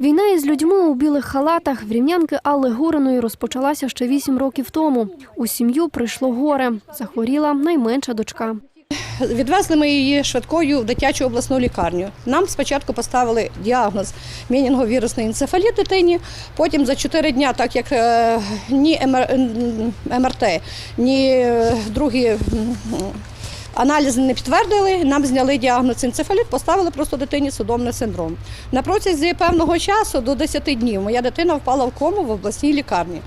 Війна із людьми у білих халатах в рівнянки Алли Гуриної розпочалася ще вісім років тому. У сім'ю прийшло горе. Захворіла найменша дочка. Відвезли ми її швидкою в дитячу обласну лікарню. Нам спочатку поставили діагноз менінговірусний енцефаліт дитині. Потім за 4 дня, так як е, ні МР, МРТ, ні е, другі аналізи не підтвердили, нам зняли діагноз енцефаліт, поставили просто дитині судомний синдром. На протязі певного часу, до 10 днів, моя дитина впала в кому в обласній лікарні.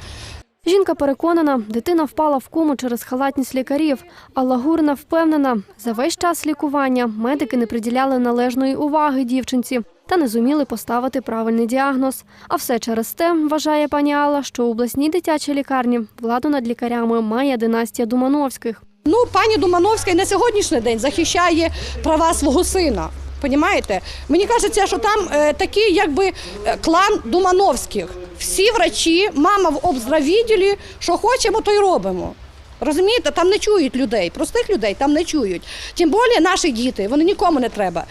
Жінка переконана, дитина впала в кому через халатність лікарів. Алла Гурина впевнена, за весь час лікування медики не приділяли належної уваги дівчинці та не зуміли поставити правильний діагноз. А все через те, вважає пані Алла, що у обласній дитячій лікарні владу над лікарями має династія Думановських. Ну, пані Думановська і на сьогоднішній день захищає права свого сина. Понімаєте? Мені кажеться, що там е, такий якби е, клан Думановських. Всі врачі, мама в обздравідділі, що хочемо, то й робимо. Розумієте, там не чують людей, простих людей там не чують. Тим більше наші діти, вони нікому не треба.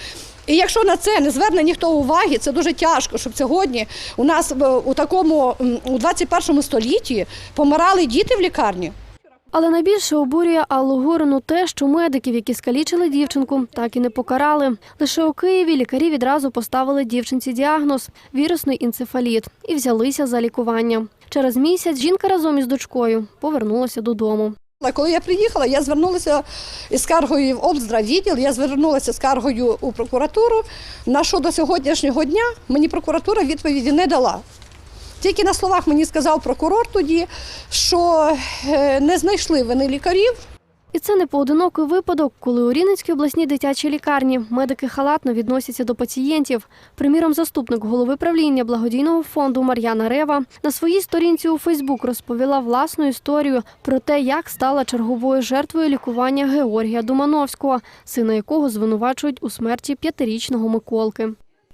І якщо на це не зверне ніхто уваги, це дуже тяжко, щоб сьогодні у нас е, у такому у 21 столітті помирали діти в лікарні. Але найбільше обурює Аллу Гурину те, що медиків, які скалічили дівчинку, так і не покарали. Лише у Києві лікарі відразу поставили дівчинці діагноз вірусний енцефаліт і взялися за лікування. Через місяць жінка разом із дочкою повернулася додому. Коли я приїхала, я звернулася із скаргою в обздравідділ, я звернулася скаргою у прокуратуру. На що до сьогоднішнього дня мені прокуратура відповіді не дала. Тільки на словах мені сказав прокурор тоді, що е, не знайшли вони лікарів, І це не поодинокий випадок, коли у Рівненській обласній дитячій лікарні медики халатно відносяться до пацієнтів. Приміром, заступник голови правління благодійного фонду Мар'яна Рева на своїй сторінці у Фейсбук розповіла власну історію про те, як стала черговою жертвою лікування Георгія Думановського, сина якого звинувачують у смерті п'ятирічного Миколки.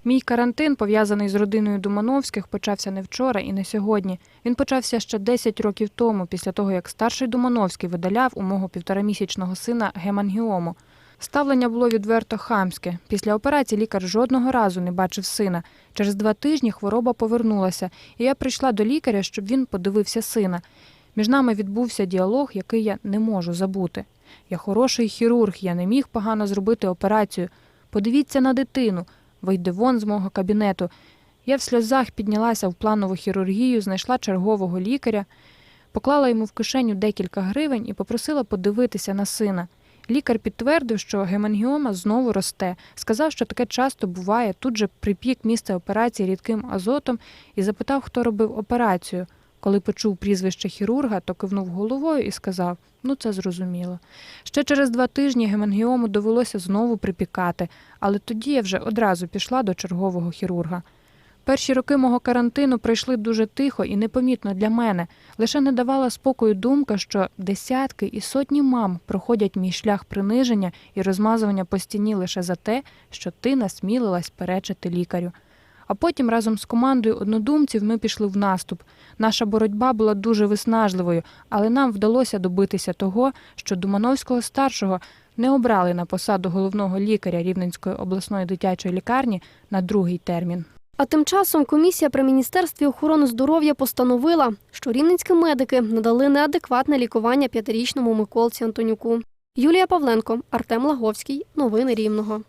Мій карантин, пов'язаний з родиною Думановських, почався не вчора і не сьогодні. Він почався ще 10 років тому, після того, як старший Думановський видаляв у мого півторамісячного сина гемангіому. Ставлення було відверто хамське. Після операції лікар жодного разу не бачив сина. Через два тижні хвороба повернулася, і я прийшла до лікаря, щоб він подивився сина. Між нами відбувся діалог, який я не можу забути. Я хороший хірург, я не міг погано зробити операцію. Подивіться на дитину. Вийди вон з мого кабінету. Я в сльозах піднялася в планову хірургію, знайшла чергового лікаря, поклала йому в кишеню декілька гривень і попросила подивитися на сина. Лікар підтвердив, що гемангіома знову росте. Сказав, що таке часто буває. Тут же припік місце операції рідким азотом і запитав, хто робив операцію. Коли почув прізвище хірурга, то кивнув головою і сказав: ну це зрозуміло. Ще через два тижні гемангіому довелося знову припікати, але тоді я вже одразу пішла до чергового хірурга. Перші роки мого карантину пройшли дуже тихо і непомітно для мене. Лише не давала спокою думка, що десятки і сотні мам проходять мій шлях приниження і розмазування по стіні лише за те, що ти насмілилась перечити лікарю. А потім разом з командою однодумців ми пішли в наступ. Наша боротьба була дуже виснажливою, але нам вдалося добитися того, що Думановського старшого не обрали на посаду головного лікаря Рівненської обласної дитячої лікарні на другий термін. А тим часом комісія при міністерстві охорони здоров'я постановила, що рівненські медики надали неадекватне лікування п'ятирічному Миколці Антонюку. Юлія Павленко, Артем Лаговський. Новини Рівного.